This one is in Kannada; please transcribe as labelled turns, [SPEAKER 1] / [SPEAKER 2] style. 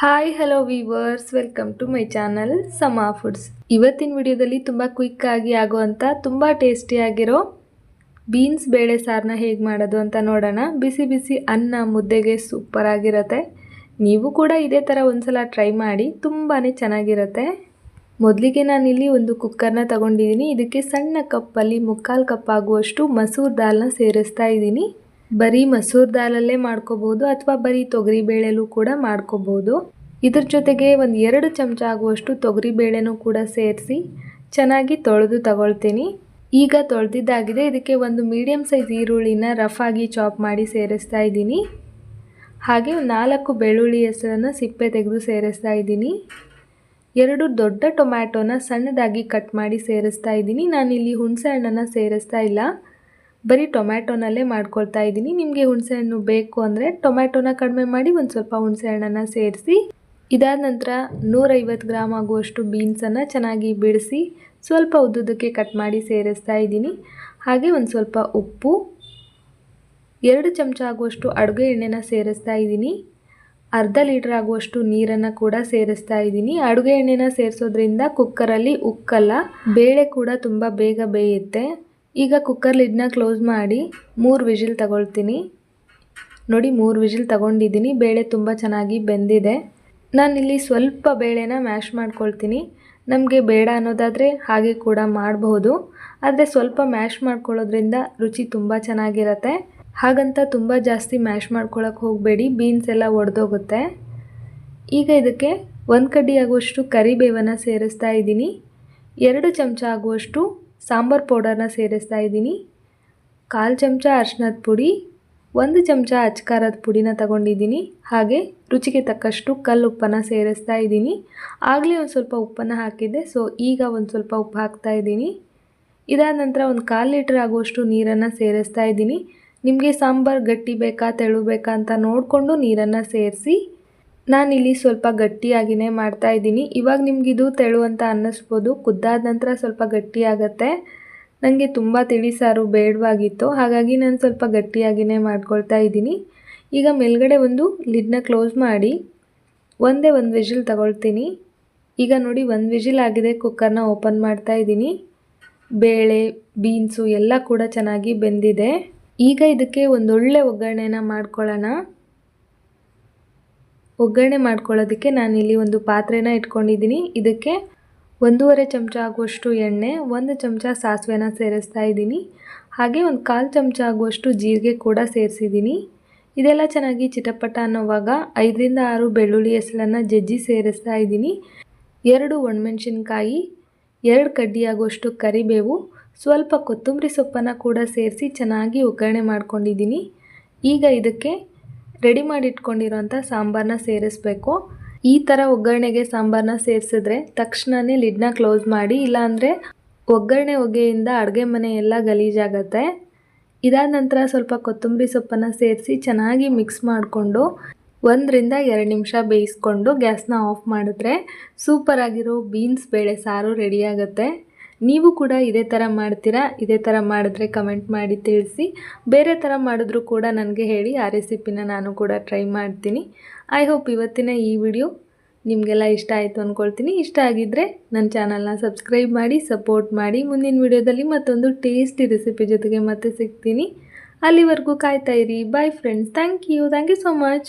[SPEAKER 1] Hi hello viewers welcome to my channel ಸಮಾ ಫುಡ್ಸ್ ಇವತ್ತಿನ ವಿಡಿಯೋದಲ್ಲಿ ತುಂಬ ಕ್ವಿಕ್ಕಾಗಿ ಆಗುವಂಥ ತುಂಬ ಟೇಸ್ಟಿಯಾಗಿರೋ ಬೀನ್ಸ್ ಬೇಳೆ ಸಾರನ್ನ ಹೇಗೆ ಮಾಡೋದು ಅಂತ ನೋಡೋಣ. ಬಿಸಿ ಬಿಸಿ ಅನ್ನ ಮುದ್ದೆಗೆ ಸೂಪರ್ ಆಗಿರುತ್ತೆ. ನೀವು ಕೂಡ ಇದೇ ಥರ ಒಂದ್ಸಲ ಟ್ರೈ ಮಾಡಿ ತುಂಬಾ ಚೆನ್ನಾಗಿರುತ್ತೆ. ಮೊದಲಿಗೆ ನಾನಿಲ್ಲಿ ಒಂದು ಕುಕ್ಕರ್ನ ತಗೊಂಡಿದ್ದೀನಿ. ಇದಕ್ಕೆ ಸಣ್ಣ ಕಪ್ಪಲ್ಲಿ ಮುಕ್ಕಾಲು ಕಪ್ ಆಗುವಷ್ಟು ಮಸೂರ್ ದಾಲ್ನ ಸೇರಿಸ್ತಾ ಇದ್ದೀನಿ. ಬರೀ ಮಸೂರ್ ದಾಲಲ್ಲೇ ಮಾಡ್ಕೋಬಹುದು ಅಥವಾ ಬರೀ ತೊಗರಿ ಬೇಳೆಲೂ ಕೂಡ ಮಾಡ್ಕೋಬಹುದು ಇದ್ರ ಜೊತೆಗೆ ಒಂದು ಎರಡು ಚಮಚ ಆಗುವಷ್ಟು ತೊಗರಿ ಬೇಳೆನೂ ಕೂಡ ಸೇರಿಸಿ ಚೆನ್ನಾಗಿ ತೊಳೆದು ತಗೊಳ್ತೀನಿ. ಈಗ ತೊಳೆದಿದ್ದಾಗಿದೆ. ಇದಕ್ಕೆ ಒಂದು ಮೀಡಿಯಮ್ ಸೈಜ್ ಈರುಳ್ಳಿನ ರಫ್ ಆಗಿ ಚಾಪ್ ಮಾಡಿ ಸೇರಿಸ್ತಾ ಇದ್ದೀನಿ. ಹಾಗೆ ನಾಲ್ಕು ಬೆಳ್ಳುಳ್ಳಿ ಹೆಸರನ್ನು ಸಿಪ್ಪೆ ತೆಗೆದು ಸೇರಿಸ್ತಾ ಇದ್ದೀನಿ. ಎರಡು ದೊಡ್ಡ ಟೊಮ್ಯಾಟೊನ ಸಣ್ಣದಾಗಿ ಕಟ್ ಮಾಡಿ ಸೇರಿಸ್ತಾ ಇದ್ದೀನಿ. ನಾನಿಲ್ಲಿ ಹುಣಸೆ ಹಣ್ಣನ್ನು ಸೇರಿಸ್ತಾ ಇಲ್ಲ. ಬರೀ ಟೊಮ್ಯಾಟೊನಲ್ಲೇ ಮಾಡ್ಕೊಳ್ತಾ ಇದ್ದೀನಿ. ನಿಮಗೆ ಹುಣಸೆಹಣ್ಣು ಬೇಕು ಅಂದರೆ ಟೊಮ್ಯಾಟೊನ ಕಡಿಮೆ ಮಾಡಿ ಒಂದು ಸ್ವಲ್ಪ ಹುಣಸೆ ಹಣ್ಣನ್ನು ಸೇರಿಸಿ, ಇದಾದ ನಂತರ ನೂರೈವತ್ತು ಗ್ರಾಮ್ ಆಗುವಷ್ಟು ಬೀನ್ಸನ್ನು ಚೆನ್ನಾಗಿ ಬಿಡಿಸಿ ಸ್ವಲ್ಪ ಉದ್ದುದಕ್ಕೆ ಕಟ್ ಮಾಡಿ ಸೇರಿಸ್ತಾ ಇದ್ದೀನಿ. ಹಾಗೆ ಒಂದು ಸ್ವಲ್ಪ ಉಪ್ಪು, ಎರಡು ಚಮಚ ಆಗುವಷ್ಟು ಅಡುಗೆ ಎಣ್ಣೆನ ಸೇರಿಸ್ತಾ ಇದ್ದೀನಿ. ಅರ್ಧ ಲೀಟ್ರ್ ಆಗುವಷ್ಟು ನೀರನ್ನು ಕೂಡ ಸೇರಿಸ್ತಾ ಇದ್ದೀನಿ. ಅಡುಗೆ ಎಣ್ಣೆನ ಸೇರಿಸೋದ್ರಿಂದ ಕುಕ್ಕರಲ್ಲಿ ಉಕ್ಕಲ್ಲ, ಬೇಳೆ ಕೂಡ ತುಂಬ ಬೇಗ ಬೇಯುತ್ತೆ. ಈಗ ಕುಕ್ಕರ್ ಲಿಡ್ನ ಕ್ಲೋಸ್ ಮಾಡಿ ಮೂರು ವಿಜಿಲ್ ತಗೊಳ್ತೀನಿ. ನೋಡಿ ಮೂರು ವಿಜಿಲ್ ತಗೊಂಡಿದ್ದೀನಿ. ಬೇಳೆ ತುಂಬ ಚೆನ್ನಾಗಿ ಬೆಂದಿದೆ. ನಾನಿಲ್ಲಿ ಸ್ವಲ್ಪ ಬೇಳೆನ ಮ್ಯಾಶ್ ಮಾಡ್ಕೊಳ್ತೀನಿ. ನಮಗೆ ಬೇಡ ಅನ್ನೋದಾದರೆ ಹಾಗೆ ಕೂಡ ಮಾಡಬಹುದು ಆದರೆ ಸ್ವಲ್ಪ ಮ್ಯಾಶ್ ಮಾಡ್ಕೊಳ್ಳೋದ್ರಿಂದ ರುಚಿ ತುಂಬ ಚೆನ್ನಾಗಿರತ್ತೆ. ಹಾಗಂತ ತುಂಬ ಜಾಸ್ತಿ ಮ್ಯಾಶ್ ಮಾಡ್ಕೊಳ್ಳೋಕೆ ಹೋಗಬೇಡಿ. ಬೀನ್ಸ್ ಎಲ್ಲ ಒಡೆದೋಗುತ್ತೆ. ಈಗ ಇದಕ್ಕೆ ಒಂದು ಕಡ್ಡಿ ಆಗುವಷ್ಟು ಕರಿಬೇವನ್ನು ಸೇರಿಸ್ತಾ ಇದ್ದೀನಿ. ಎರಡು ಚಮಚ ಆಗುವಷ್ಟು ಸಾಂಬಾರು ಪೌಡರ್ನ ಸೇರಿಸ್ತಾ ಇದ್ದೀನಿ. ಕಾಲು ಚಮಚ ಅರ್ಶಿನದ ಪುಡಿ, ಒಂದು ಚಮಚ ಅಚ್ಕಾರದ ಪುಡಿನ ತಗೊಂಡಿದ್ದೀನಿ. ಹಾಗೆ ರುಚಿಗೆ ತಕ್ಕಷ್ಟು ಕಲ್ಲು ಉಪ್ಪನ್ನು ಸೇರಿಸ್ತಾ ಇದ್ದೀನಿ. ಆಗಲೇ ಒಂದು ಸ್ವಲ್ಪ ಉಪ್ಪನ್ನು ಹಾಕಿದ್ದೆ, ಸೊ ಈಗ ಒಂದು ಸ್ವಲ್ಪ ಉಪ್ಪು ಹಾಕ್ತಾ ಇದ್ದೀನಿ. ಇದಾದ ನಂತರ ಒಂದು ಕಾಲು ಲೀಟ್ರ್ ಆಗುವಷ್ಟು ನೀರನ್ನು ಸೇರಿಸ್ತಾ ಇದ್ದೀನಿ. ನಿಮಗೆ ಸಾಂಬಾರು ಗಟ್ಟಿ ಬೇಕಾ, ತೆಳು ಬೇಕಾ ಅಂತ ನೋಡಿಕೊಂಡು ನೀರನ್ನು ಸೇರಿಸಿ ನಾನಿಲ್ಲಿ ಸ್ವಲ್ಪ ಗಟ್ಟಿಯಾಗಿಯೇ ಮಾಡ್ತಾ ಇದ್ದೀನಿ. ಇವಾಗ ನಿಮಗಿದು ತೆಳು ಅಂತ ಅನ್ನಿಸ್ಬೋದು. ಕುದ್ದಾದ ನಂತರ ಸ್ವಲ್ಪ ಗಟ್ಟಿಯಾಗತ್ತೆ. ನನಗೆ ತುಂಬ ತಿಳಿಸಾರು ಬೇಡವಾಗಿತ್ತು. ಹಾಗಾಗಿ ನಾನು ಸ್ವಲ್ಪ ಗಟ್ಟಿಯಾಗಿಯೇ ಮಾಡ್ಕೊಳ್ತಾ ಇದ್ದೀನಿ. ಈಗ ಮೇಲ್ಗಡೆ ಒಂದು ಲಿಡ್ನ ಕ್ಲೋಸ್ ಮಾಡಿ ಒಂದೇ ಒಂದು ವಿಜಿಲ್ ತಗೊಳ್ತೀನಿ. ಈಗ ನೋಡಿ ಒಂದು ವಿಜಿಲ್ ಆಗಿದೆ, ಕುಕ್ಕರ್ನ ಓಪನ್ ಮಾಡ್ತಾ ಇದ್ದೀನಿ. ಬೇಳೆ, ಬೀನ್ಸು ಎಲ್ಲ ಕೂಡ ಚೆನ್ನಾಗಿ ಬೆಂದಿದೆ. ಈಗ ಇದಕ್ಕೆ ಒಂದೊಳ್ಳೆ ಒಗ್ಗರಣೆನ ಮಾಡ್ಕೊಳ್ಳೋಣ. ಒಗ್ಗರಣೆ ಮಾಡ್ಕೊಳ್ಳೋದಕ್ಕೆ ನಾನಿಲ್ಲಿ ಒಂದು ಪಾತ್ರೆನ ಇಟ್ಕೊಂಡಿದ್ದೀನಿ. ಇದಕ್ಕೆ ಒಂದೂವರೆ ಚಮಚ ಆಗುವಷ್ಟು ಎಣ್ಣೆ, ಒಂದು ಚಮಚ ಸಾಸಿವೆನ ಸೇರಿಸ್ತಾ ಇದ್ದೀನಿ. ಹಾಗೆ ಒಂದು ಕಾಲು ಚಮಚ ಆಗುವಷ್ಟು ಜೀರಿಗೆ ಕೂಡ ಸೇರಿಸಿದ್ದೀನಿ. ಇದೆಲ್ಲ ಚೆನ್ನಾಗಿ ಚಿಟಪಟ ಅನ್ನೋವಾಗ ಐದರಿಂದ ಆರು ಬೆಳ್ಳುಳ್ಳಿ ಹೆಸಳನ್ನು ಜಜ್ಜಿ ಸೇರಿಸ್ತಾ ಇದ್ದೀನಿ. ಎರಡು ಒಣಮೆಣಸಿನ್ಕಾಯಿ, ಎರಡು ಕಡ್ಡಿ ಆಗುವಷ್ಟು ಕರಿಬೇವು, ಸ್ವಲ್ಪ ಕೊತ್ತಂಬರಿ ಸೊಪ್ಪನ್ನು ಕೂಡ ಸೇರಿಸಿ ಚೆನ್ನಾಗಿ ಒಗ್ಗರಣೆ ಮಾಡ್ಕೊಂಡಿದ್ದೀನಿ. ಈಗ ಇದಕ್ಕೆ ರೆಡಿ ಮಾಡಿ ಇಟ್ಕೊಂಡಿರೋಂಥ ಸಾಂಬಾರನ್ನ ಸೇರಿಸ್ಬೇಕು. ಈ ಥರ ಒಗ್ಗರಣೆಗೆ ಸಾಂಬಾರನ್ನ ಸೇರಿಸಿದ್ರೆ ತಕ್ಷಣವೇ ಲಿಡ್ನ ಕ್ಲೋಸ್ ಮಾಡಿ, ಇಲ್ಲಾಂದರೆ ಒಗ್ಗರಣೆ ಹೊಗೆಯಿಂದ ಅಡುಗೆ ಮನೆ ಎಲ್ಲ ಗಲೀಜಾಗತ್ತೆ. ಇದಾದ ನಂತರ ಸ್ವಲ್ಪ ಕೊತ್ತಂಬರಿ ಸೊಪ್ಪನ್ನು ಸೇರಿಸಿ ಚೆನ್ನಾಗಿ ಮಿಕ್ಸ್ ಮಾಡಿಕೊಂಡು ಒಂದರಿಂದ ಎರಡು ನಿಮಿಷ ಬೇಯಿಸ್ಕೊಂಡು ಗ್ಯಾಸ್ನ ಆಫ್ ಮಾಡಿದ್ರೆ ಸೂಪರಾಗಿರೋ ಬೀನ್ಸ್, ಬೇಳೆ ಸಾರು ರೆಡಿಯಾಗುತ್ತೆ ನೀವು ಕೂಡ ಇದೇ ಥರ ಮಾಡ್ತೀರಾ? ಇದೇ ಥರ ಮಾಡಿದ್ರೆ ಕಮೆಂಟ್ ಮಾಡಿ ತಿಳಿಸಿ. ಬೇರೆ ಥರ ಮಾಡಿದ್ರೂ ಕೂಡ ನನಗೆ ಹೇಳಿ, ಆ ರೆಸಿಪಿನ ನಾನು ಕೂಡ ಟ್ರೈ ಮಾಡ್ತೀನಿ. ಐ ಹೋಪ್ ಇವತ್ತಿನ ಈ ವಿಡಿಯೋ ನಿಮಗೆಲ್ಲ ಇಷ್ಟ ಆಯಿತು ಅಂದ್ಕೊಳ್ತೀನಿ ಇಷ್ಟ ಆಗಿದ್ದರೆ ನನ್ನ ಚಾನಲ್ನ ಸಬ್ಸ್ಕ್ರೈಬ್ ಮಾಡಿ ಸಪೋರ್ಟ್ ಮಾಡಿ. ಮುಂದಿನ ವಿಡಿಯೋದಲ್ಲಿ ಮತ್ತೊಂದು ಟೇಸ್ಟಿ ರೆಸಿಪಿ ಜೊತೆಗೆ ಮತ್ತೆ ಸಿಗ್ತೀನಿ. ಅಲ್ಲಿವರೆಗೂ ಕಾಯ್ತಾ ಇರಿ. Bye friends thank you thank you so much